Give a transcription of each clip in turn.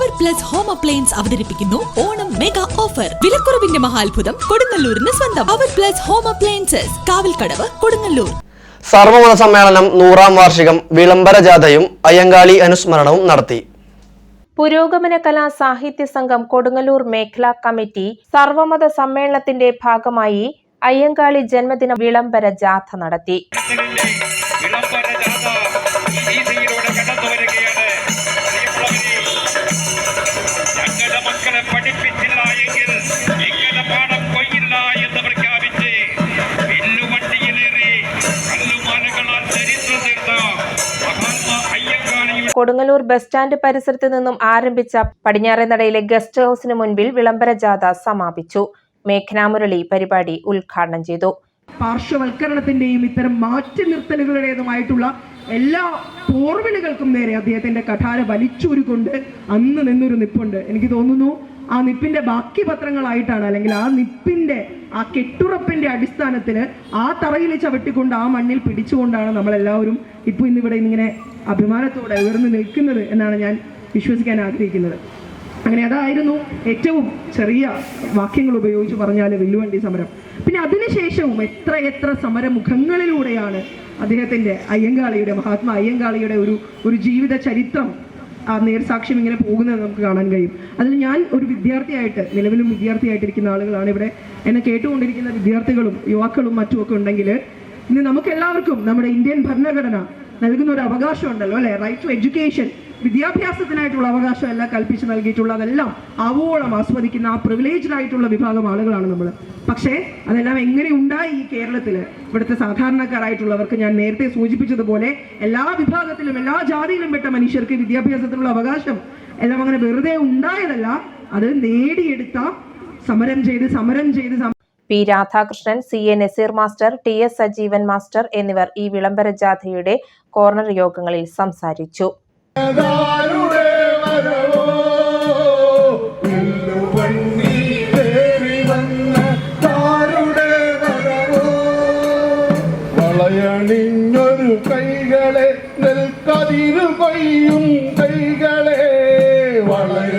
Power plus home appliance അവതരിപ്പിക്കുന്നു Onam mega offer വിലക്കുറവിന്റെ മഹാത്ഭുതം കൊടുങ്ങല്ലൂരിന് സ്വന്തം. Power plus home appliances Kavalkadavu Kodungallur. സർവമത സമ്മേളനം നൂറാം വാർഷികം വിളംബര ജാഥയും അയ്യങ്കാളി അനുസ്മരണവും നടത്തി. പുരോഗമന കലാ സാഹിത്യ സംഘം കൊടുങ്ങല്ലൂർ മേഖലാ കമ്മിറ്റി സർവമത സമ്മേളനത്തിന്റെ ഭാഗമായി അയ്യങ്കാളി ജന്മദിന വിളംബര ജാഥ നടത്തി. വിളംബര ജാഥ. മക്കളെ പഠിപ്പിച്ചില്ല എങ്കിൽ ഇങ്ങനെ പാഠം കൊയ്യില്ല എന്ന് പ്രഖ്യാപിച്ച് വില്ലുവണ്ടിയിലേറി കല്ലുമാലകളാൽ ചരിത്രം തീർത്ത കൊടുങ്ങല്ലൂർ ബസ് സ്റ്റാൻഡ് പരിസരത്ത് നിന്നും ആരംഭിച്ച പടിഞ്ഞാറേനടയിലെ ഗസ്റ്റ് ഹൌസിന് മുൻപിൽ വിളംബര ജാഥ സമാപിച്ചു. മേഘനാമുരളി പരിപാടി ഉദ്ഘാടനം ചെയ്തു. പാർശ്വവൽക്കരണത്തിന്റെയും ഇത്തരം മാറ്റി നിർത്തലുകളുടേതുമായിട്ടുള്ള എല്ലാ പോർവിലുകൾക്കും നേരെ അദ്ദേഹത്തിന്റെ കഠാര വലിച്ചൂരിക്കൊണ്ട് അന്ന് നിന്നൊരു നിപ്പുണ്ട്. എനിക്ക് തോന്നുന്നു ആ നിപ്പിന്റെ ബാക്കി പത്രങ്ങളായിട്ടാണ് അല്ലെങ്കിൽ ആ നിപ്പിന്റെ ആ കെട്ടുറപ്പിന്റെ അടിസ്ഥാനത്തിൽ ആ തറയിൽ ചവിട്ടിക്കൊണ്ട് ആ മണ്ണിൽ പിടിച്ചുകൊണ്ടാണ് നമ്മളെല്ലാവരും ഇപ്പോൾ ഇന്നിവിടെ ഇങ്ങനെ അഭിമാനത്തോടെ ഉയർന്നു നിൽക്കുന്നത് എന്നാണ് ഞാൻ വിശ്വസിക്കാൻ ആഗ്രഹിക്കുന്നത്. അങ്ങനെ അതായിരുന്നു ഏറ്റവും ചെറിയ വാക്യങ്ങൾ ഉപയോഗിച്ച് പറഞ്ഞാൽ വില്ലുവണ്ടി സമരം. പിന്നെ അതിനുശേഷവും എത്ര എത്ര സമരമുഖങ്ങളിലൂടെയാണ് അദ്ദേഹത്തിന്റെ അയ്യങ്കാളിയുടെ മഹാത്മാ അയ്യങ്കാളിയുടെ ഒരു ഒരു ജീവിത ചരിത്രം ആ നേർസാക്ഷ്യം ഇങ്ങനെ പോകുന്നത് നമുക്ക് കാണാൻ കഴിയും. അതിൽ ഞാൻ ഒരു വിദ്യാർത്ഥിയായിട്ട് നിലവിലും വിദ്യാർത്ഥിയായിട്ടിരിക്കുന്ന ആളുകളാണ് ഇവിടെ എന്നെ കേട്ടുകൊണ്ടിരിക്കുന്ന വിദ്യാർത്ഥികളും യുവാക്കളും മറ്റുമൊക്കെ ഉണ്ടെങ്കിൽ ഇന്ന് നമുക്ക് എല്ലാവർക്കും നമ്മുടെ ഇന്ത്യൻ ഭരണഘടന നൽകുന്ന ഒരു അവകാശമുണ്ടല്ലോ അല്ലെ? റൈറ്റ് ടു എഡ്യൂക്കേഷൻ വിദ്യാഭ്യാസത്തിനായിട്ടുള്ള അവകാശം എല്ലാം കൽപ്പിച്ച് നൽകിയിട്ടുള്ളതെല്ലാം ആവോളം ആസ്വദിക്കുന്ന ആ പ്രിവിലേജ്ഡ് ആയിട്ടുള്ള വിഭാഗം ആളുകളാണ് നമ്മൾ പക്ഷേ അതെല്ലാം എങ്ങനെ ഉണ്ടായി ഈ കേരളത്തിൽ ഇവിടുത്തെ സാധാരണക്കാരായിട്ടുള്ളവർക്ക് ഞാൻ നേരത്തെ സൂചിപ്പിച്ചതുപോലെ എല്ലാ വിഭാഗത്തിലും എല്ലാ ജാതിയിലും പെട്ട മനുഷ്യർക്ക് വിദ്യാഭ്യാസത്തിനുള്ള അവകാശം എല്ലാം അങ്ങനെ വെറുതെ ഉണ്ടായതല്ല. അത് നേടിയെടുത്ത സമരം ചെയ്ത് സമരം ചെയ്ത് P. Radhakrishnan C. A. Nazeer master T. S. Sajeevan master എന്നിവർ ഈ വിളംബര ജാഥയുടെ കോർണർ യോഗങ്ങളിൽ സംസാരിച്ചു. വളയണിഞ്ഞൊരു കൈകളെ നെൽക്കതിരു കൊയ്യും കൈകളെ. വളയണിഞ്ഞൊരു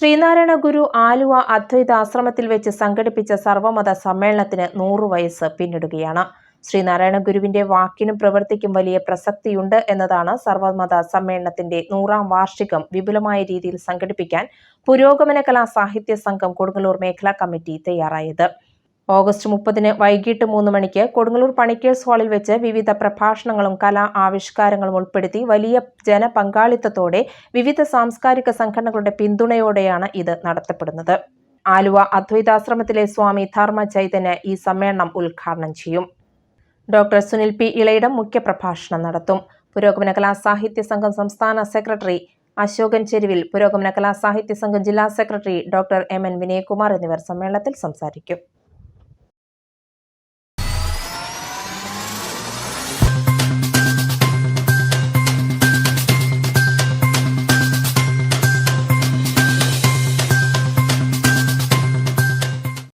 ശ്രീനാരായണ ഗുരു ആലുവ അദ്വൈത ആശ്രമത്തിൽ വെച്ച് സംഘടിപ്പിച്ച സർവമത സമ്മേളനത്തിന് നൂറു വയസ്സ് പിന്നിടുകയാണ്. ശ്രീനാരായണ ഗുരുവിന്റെ വാക്കിനും പ്രവൃത്തിക്കും വലിയ പ്രസക്തിയുണ്ട് എന്നതാണ് സർവമത സമ്മേളനത്തിന്റെ നൂറാം വാർഷികം വിപുലമായ രീതിയിൽ സംഘടിപ്പിക്കാൻ പുരോഗമന കലാ സാഹിത്യ സംഘം കൊടുങ്ങല്ലൂർ മേഖലാ കമ്മിറ്റി തയ്യാറായത്. ഓഗസ്റ്റ് മുപ്പതിന് വൈകിട്ട് മൂന്ന് മണിക്ക് കൊടുങ്ങല്ലൂർ പണിക്കേഴ്സ് ഹാളിൽ വെച്ച് വിവിധ പ്രഭാഷണങ്ങളും കലാ ആവിഷ്കാരങ്ങളും ഉൾപ്പെടുത്തി വലിയ ജനപങ്കാളിത്തത്തോടെ വിവിധ സാംസ്കാരിക സംഘടനകളുടെ പിന്തുണയോടെയാണ് ഇത് നടത്തപ്പെടുന്നത്. ആലുവ അദ്വൈതാശ്രമത്തിലെ സ്വാമി ധർമ്മ ചൈതന്യ ഈ സമ്മേളനം ഉദ്ഘാടനം ചെയ്യും. Doctor Sunil P. ഇളയിടം മുഖ്യപ്രഭാഷണം നടത്തും. പുരോഗമന കലാ സാഹിത്യ സംഘം സംസ്ഥാന സെക്രട്ടറി അശോകൻ ചെരുവിൽ പുരോഗമന കലാ സാഹിത്യ സംഘം ജില്ലാ secretary doctor M. N. Vinayakumar എന്നിവർ സമ്മേളനത്തിൽ സംസാരിക്കും.